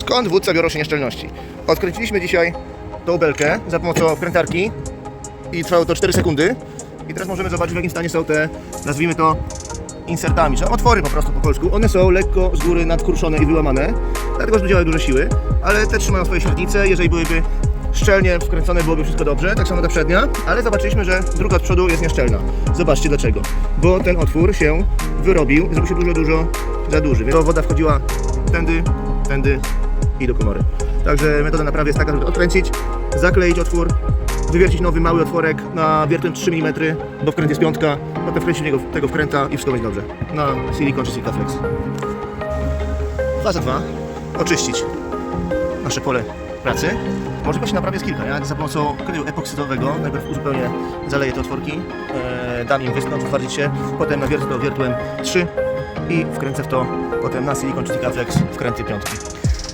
Skąd wódca biorą się nieszczelności? Odkręciliśmy dzisiaj tą belkę za pomocą wkrętarki i trwało to 4 sekundy. I teraz możemy zobaczyć w jakim stanie są te, nazwijmy to, insertami, czy otwory po prostu po polsku. One są lekko z góry nadkruszone i wyłamane, dlatego że działają duże siły, ale te trzymają swoje średnice. Jeżeli byłyby szczelnie wkręcone, byłoby wszystko dobrze, tak samo ta przednia, ale zobaczyliśmy, że druga od przodu jest nieszczelna. Zobaczcie dlaczego. Bo ten otwór się wyrobił, zrobił się dużo, dużo za duży, więc woda wchodziła tędy, tędy i do komory. Także metoda naprawy jest taka, żeby odkręcić, zakleić otwór, wywiercić nowy mały otworek na wiertłem 3 mm, bo wkręt jest piątka, potem wkręcić w niego tego wkręta i wszystko będzie dobrze. Na silikon czy Silikaflex. Faza 2. Oczyścić nasze pole pracy. Możliwości naprawy jest kilka. Ja za pomocą kleju epoksydowego najpierw uzupełnię, zaleję te otworki, e, dam im wyschnąć, utwardzić się, potem nawiercę to wiertłem 3 i wkręcę w to potem na silikon czy Sikaflex wkręty piątki.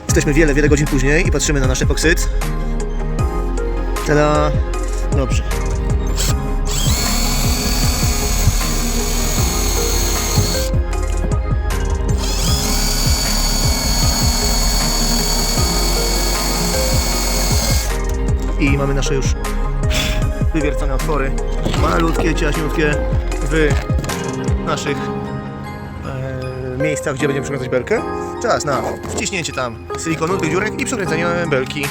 Jesteśmy wiele, wiele godzin później i patrzymy na nasz epoksyd. Tada! Dobrze. I mamy nasze już wywiercone otwory. Malutkie, ciaśniutkie w naszych e, miejscach, gdzie będziemy przykręcać belkę. Czas na wciśnięcie tam silikonu, tych dziurek i przykręcenie belki.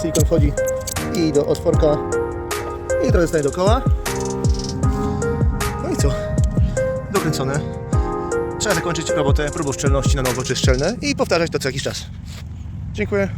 Silikon wchodzi i do otworka i trochę zostaje dookoła. No i co? Dokręcone. Trzeba zakończyć robotę próbą szczelności na nowo czy szczelne i powtarzać to co jakiś czas. Dziękuję.